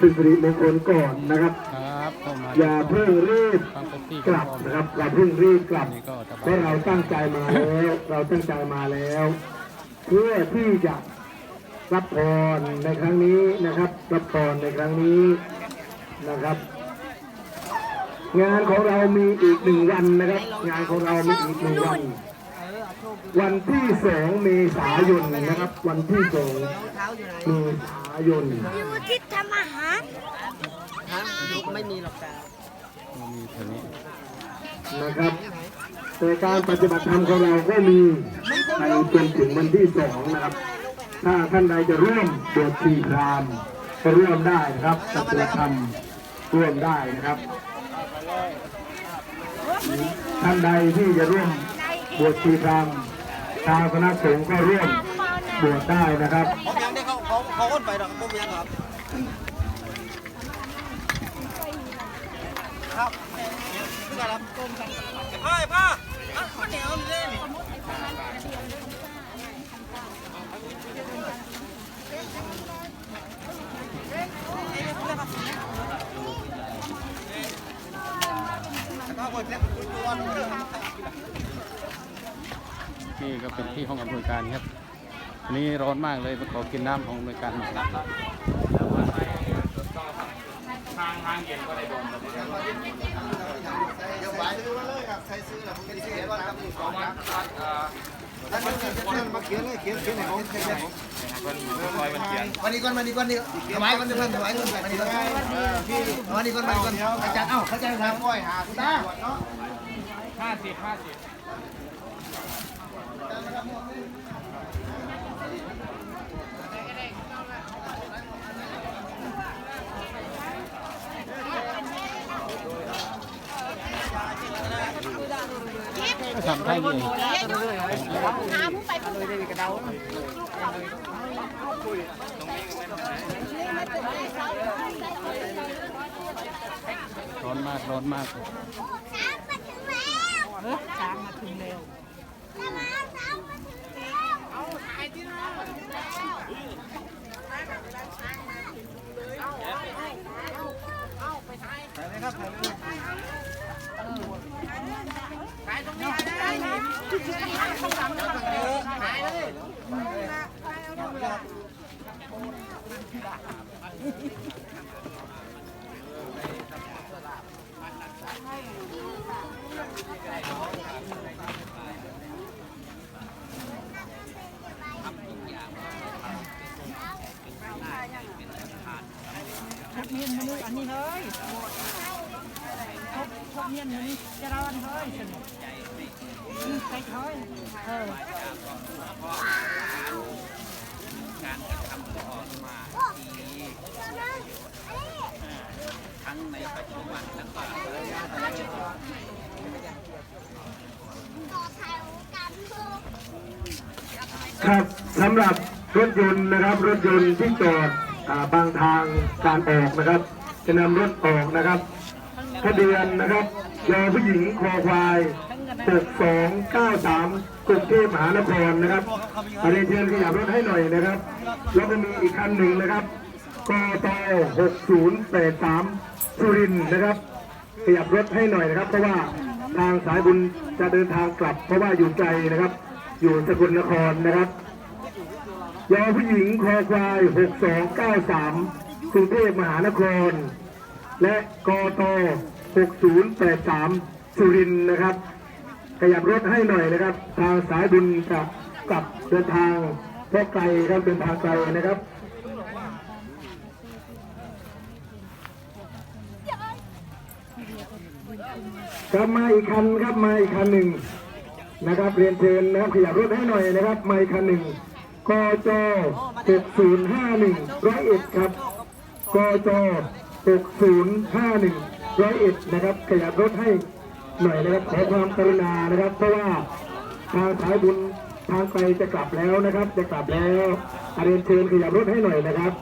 เป็นสิริมงคลก่อนนะครับ ครับเข้ามาอย่าเพิ่งรีบฟังเป๊ปซี่กลับนะครับอย่าเพิ่งรีบกลับนี่ก็จะเพราะเราตั้งใจมาแล้วเราตั้งใจมาแล้ว เพื่อที่จะรับพรในครั้งนี้นะครับ รับพรในครั้งนี้นะครับ งานของเรามีอีกหนึ่งวันนะครับ งานของเรามีอีกหนึ่งวัน วันที่สองเมษายนนะครับ วันที่สองเมษายนอยู่ที่ทำอาหารฮะไม่มีหรอกแต่มีเท่านี้นะครับแต่การปฏิบัติธรรมของเราก็มีไปจนถึงวันที่สองนะครับ ถ้าท่านใดจะร่วมบวชชีพรามก็ร่วมได้นะครับปฏิบัติธรรมร่วมได้นะครับท่านใดที่จะร่วม บวชชีพรามชาวคณะสงฆ์ก็ร่วมบวชได้นะครับผมยังได้เขาเขาเขาอ้นไปหรอกผมยังครับครับครับพ่อพ่ออะข้าวเหนียวเล่นข้าวก๋วยเตี๋ยวก๋วยเตี๋ยว นี่ก็เป็นที่ห้องอำนวยการครับอันนี้ร้อนมากเลยมาขอกินน้ำของอำนวยการหน่อยวันนี้ก่อนวันนี้ก่อนนี่ถวายก่อนเพื่อนถวายก่อนวันนี้ก่อนวันนี้ก่อนวันนี้ก่อนอาจารย์เอ้าอาจารย์ถามก้อยหาคุณตาห้า สิบห้าสิบทำได้ยังหาผู้ไปผู้มาร้อนมาก ร้อนมาก ช้างมาถึงแล้วพบเมียนมานี่อันนี้เฮ้ยพบพบเมียนมานี่จะเราอันเฮ้ยสนุกไปเฮ้ยเออ ครับสำหรับรถยนต์นะครับ รถยนต์ที่จอดบางทางการออกนะครับ จะนำรถออกนะครับทะเบียนนะครับยอผู้หญิงคอควาย 6293กรุงเทพมหานครนะครับเรียนเชิญขยับรถให้หน่อยนะครับ แล้วก็มีอีกคันหนึ่งนะครับกต6083สุรินนะครับ ขยับรถให้หน่อยนะครับ เพราะว่าทางสายบุญจะเดินทางกลับ เพราะว่าอยู่ไกลนะครับ อยู่สกลนครนะครับยอผู้หญิงคอควาย 6293กรุงเทพมหานคร และกต6083 สุรินนะครับ ขยับรถให้หน่อยนะครับ ทางสายบุญจะกลับเดินทางเพราะไกลครับเป็นทางไกลนะครับครับมาอีกคันครับมาอีกคันหนึ่ง นะครับเรียนเชิญนะครับขยับรถให้หน่อยนะครับไมาอีกคันหนึ่งกจ6051ร้อยเอ็ดครับกจ6051ร้อยเอ็ดนะครับขยับรถให้หน่อยนะครับขอความกรุณานะครับเพราะว่าทางสายบุญทางไกลจะกลับแล้วนะครับ จะกลับแล้วเรียนเชิญขยับรถให้หน่อยนะครับ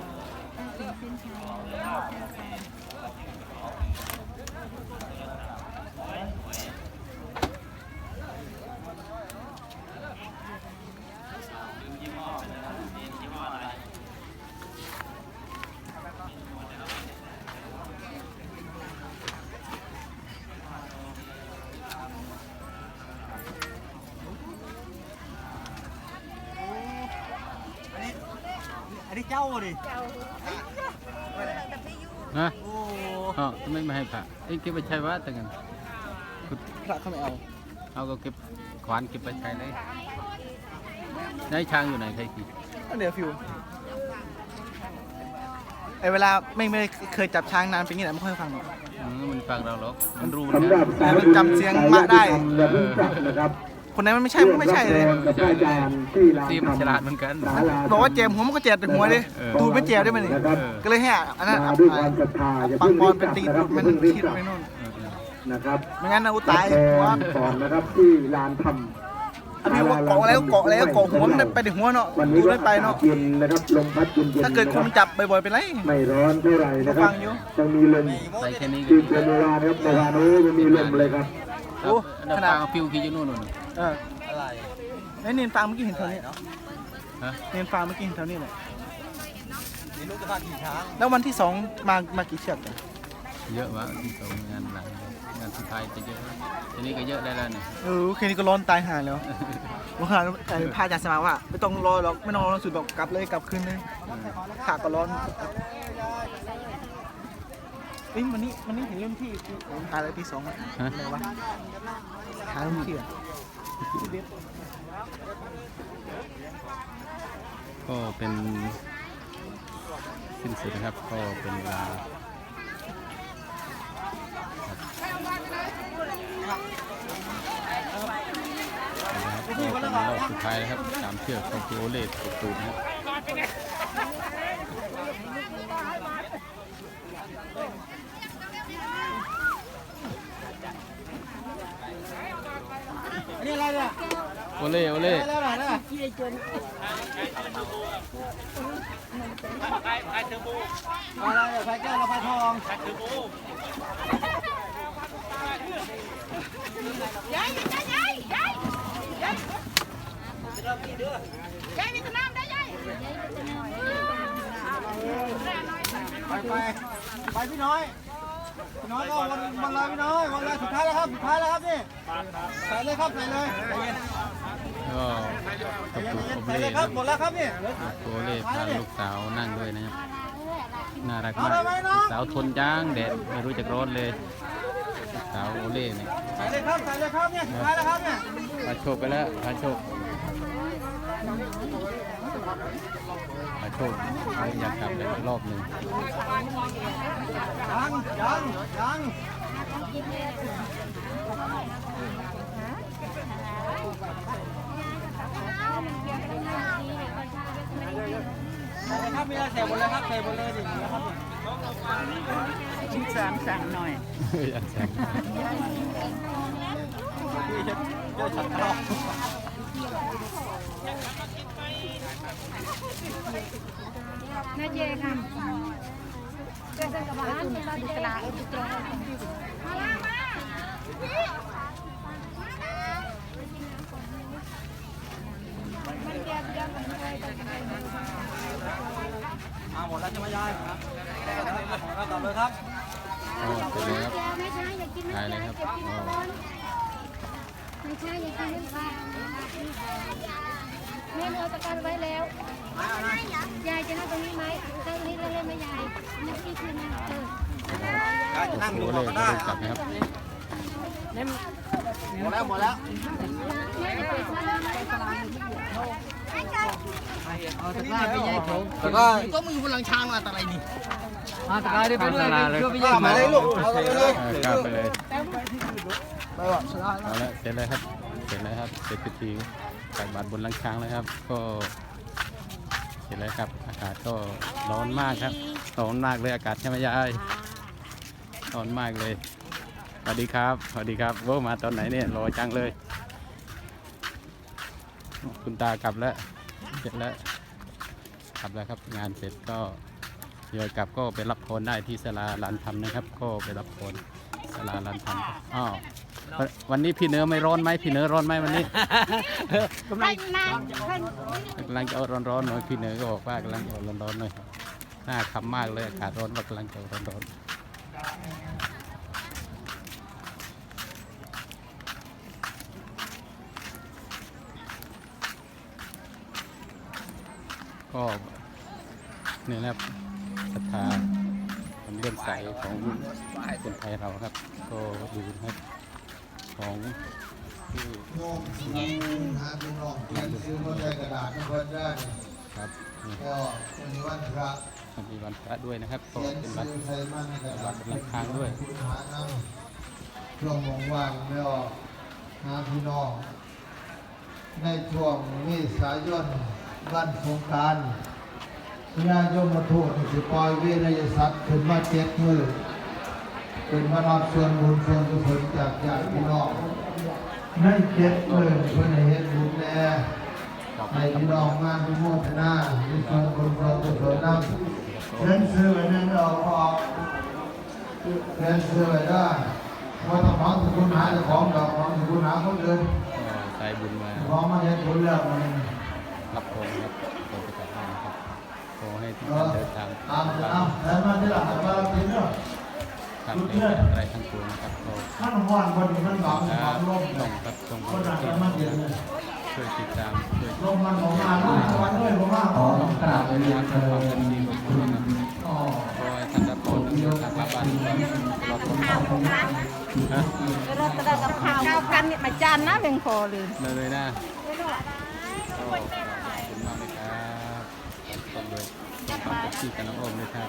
เจ้าดิฮะโอ้อ๋อทำไมไม่ให้พระเอ้ยเก็บไปใช้วัดแต่กันพระเขาไม่เอาเอาก็เก็บขวานเก็บไปใช้เลยได้ช้างอยู่ไหนใครขี่เดี๋ยวฟิวไอเวลาไม่ไม่เคยจับช้างนานเป็นอย่างนี้แหละไม่ค่อยฟังหรอกอืมมันฟังเราหรอกมันรู้สำหรับนะมันจำเสียงมะได้อย่าเพิ่งจับนะครับ คนนั้นมันไม่ใช่มันไม่ใช่เลยกับพระอาจารย์ที่ลานซีมันธรรฉลาดเหมือนกันศาลาบอกว่าเจ็บหัวมันก็เจ็บแต่หัวดิเออตูดไม่เจ็บได้ไหมนี่นะครับก็เลยให้อันนั้นมาด้วยความศรัทธาอย่าปังเพิ่งปอรีนบเป็นกลับตีนะครับมันอย่าเพิ่งรีบคิดกลับไปนู่นนะครับไม่งั้นนะอุรัตาบยพหัวรก่อนนะครับที่ลานธรรมอันนี้ว่าเกาะแล้วเกาะแล้วเกาะหัวมันไปถึงหัวเนาะวันดูนี้ก็ไม่ไปเนาะอากศเย็นนะครับลมพัดเย็นๆถ้าเกิดคุณนะครับจับบ่อยๆเป็นไรไม่ร้อนเท่าไหร่นะครับฟังอยู่ยังมีลมใส่แค่นี้ก็ที่เป็นเวลานะครับในวันนี้ยังมีลมเลยครับโอ้ขขนานาดดฟิวขี่อยู่นู่นนู่น เอออะไรไอ้เนียนฟางเมื่อกี้เห็นเท่านี้ฮะ เนียนฟางเมื่อกี้เห็นเท่านี้เลยแล้ววันที่สองมามากี่เชือกกันเยอะมากที่สองงานหลังงานสุดท้ายจะเยอะทีนี้ก็เยอะได้แล้วเนี่ยเออแค่นี้ก็ร้อนตายห่าแล้วว่าหาไอ้พาอาจารย์สมาว่าไม่ต้องรอหรอกไม่ต้องรอสุดบอกกลับเลยกลับคืนเลยขาก็ร้อนเอ้ยวันนี้วันนี้เห็นเริ่มที่หาอะไรที่สองอะฮะ อะไรวะหาเริ่มที่อะ ก็เป็นสิ้นสุดนะครับ ก็เป็นเวลาก็เป็นรอบสุดท้ายนะครับสามเชือกของโอเล่ตกตูนนะครับ อันนี้อะไรเนี่ยโอเล่โอเล่อะไรอะไรเนี่ยอะไรเนี่ยไฟแก้วและไฟทองยายยายยายยายยายยายมีขนมได้ยายไปไปไปพี่น้อยพี่ น้อยก็วันวันลาพี่น้อยวันลาสุดท้ายแล้วครับสุดท้ายแล้วครับนี่ใส่เลยครับใส่เลยใจเย็นก็ตกตูดโอใส่เลเลยครับหมดแล้วครับนี่โอเล่พาลูกสาวนั่งด้วยนะครับน่ารักมากสาวทนจ้างแดดไม่รู้จักร้อนเลยลูกสาวโอเล่เนี่ยใส่เลยครับใส่เลยครับเนี่ยสุดท้ายแล้วครับเนี่ยพาโชคไปแล้วพาโชค พาโชคเขาอยากกลับเลยรอบหนึ่งยังยังยังครับมีอะไรใส่หมดเลยครับใส่หมดเลยดิครับชิ้นสามสั่งหน่อยอยากแซงพี่จะจะฉัดตลอด น่าเจค่ะเจอกันกับบ้านเนี่ยดูตลาดดูตรงมาละมามันแก่เดือนมันเลยต้องไปมาหมดแล้วจะมายายครับของเราต่อเลยครับก็เสร็จแล้วครับไม่ใช่อยากกินถ่ายเลยครับเก็บกินก็ก่อนไม่ใช่อยากกินเล่น ค่ะแม่เอาตะการไว้แล้ว ยายจะนั่งตรงนี้ไหมใช่งตรงนี้แล้วเล่นไหมยายนั่งที่คืนนะเออยายจะนั่งอดูเล่ก็ได้ได้กลับนะครับหมดแล้วหมดแล้วแม่จะไปทำอะไรตลาดแล้วก็ก็มึงอยู่บนหลังช้างมาอะไรนี่ข้างตลาดเลยมาเลยลูกเอาไปเลยเออกลับไปเลยไปว่ะเอาละเสร็จแล้วครับ เสร็จแล้วครับ เสร็จพิธี ตักบาตรบนหลังช้างแล้วครับ ก็เสร็จแล้วครับ อากาศก็ร้อนมากครับ ร้อนมากเลยอากาศใช่ไหมยายร้อนมากเลยสวัสดีครับสวัสดีครับโว้มาตอนไหนเนี่ยรอจังเลย คุณตากลับแล้วเสร็จแล้วกลับแล้วครับ งานเสร็จก็เดี๋ยกลับก็ไปรับพรได้ที่ศาลาลานธรรมนะครับ ก็ไปรับพรศาลาลานธรรมอ้าว วันวันนี้พี่เนื้อไม่ร้อนไหมพี่เนื้อร้อนไหมวันนี้ให้นางให้กำลังจะเอาร้อนๆหน่อยพี่เนื้อก็บอกว่ากำลังจะเอาร้อนๆหน่อยหน้าคำมากเลยอากาศร้อนว่ากำลังจะเอาร้อนๆก็นี่นะครับศรัทธาความเลื่อมใสของคนไทยเราครับ ก็ดูนะครับ ของที่โยมหาพี่น้องเขียนซื้อมาใส่กระดาษให้เพิ่นได้ครับนี่ก็วันนี้วันพระมีวันพระด้วยนะครับก็เขียนเป็นวันซื้อใส่มันในกระดาษวันค้างด้วยคุณหาน้ำช่วงว่างๆไม่ออกหาพี่น้องในช่วงเมษายนวันสงกรารญาโยมมาทูตสิปล่อยเวนยสัตว์ขึ้นมาเจ็ดมือ เป็นมานอบส่วนบุญส่วนกุศลจากญาติพี่น้องในเจ็ดมือเพื่อให้เห็นบุญแน่ให้พี่น้องงานทุกโมทนามีส่วนบุญส่วนกุศลนำเชิญซื้อไว้นั่นออกออกเชิญซื้อไว้ได้ว่าต้องของถึงคุณหาเจ้าของดอกของถึงคุณหาคนอื่นก็ใจบุญมาของมาเห็นผลแล้วมันรับพรครับขอประกาศให้นะครับขอให้ทุกเอท่านอเดินทางตามจะเอาแล้วมาที่หลังมาทิ้งเนาะ ทำในอะไรทั้งปวงนะครับก็ท่านว่านคนนี้มันหวังถ้าความลมต้องครับต้องคนหนักมันเย็นเลยช่วยติดตามช่วยลมมันของมาด้วยวันด้วยผมว่าขอต้องกราบไปเรียนทำเธความอเป็นดีของคุณนะครับอ๋อขอให้ท่านรับพรเดินทางกลับบ้านก่อนรอผลฮะเราจะได้กับข้าวข้าวกันเนี่ยมาจานนะเพียงพอเลยเลยเลยนะก็ขอบคุณมากเลยครับขอบคุณเลยขอบคุณที่กับน้องโอมเลยครับ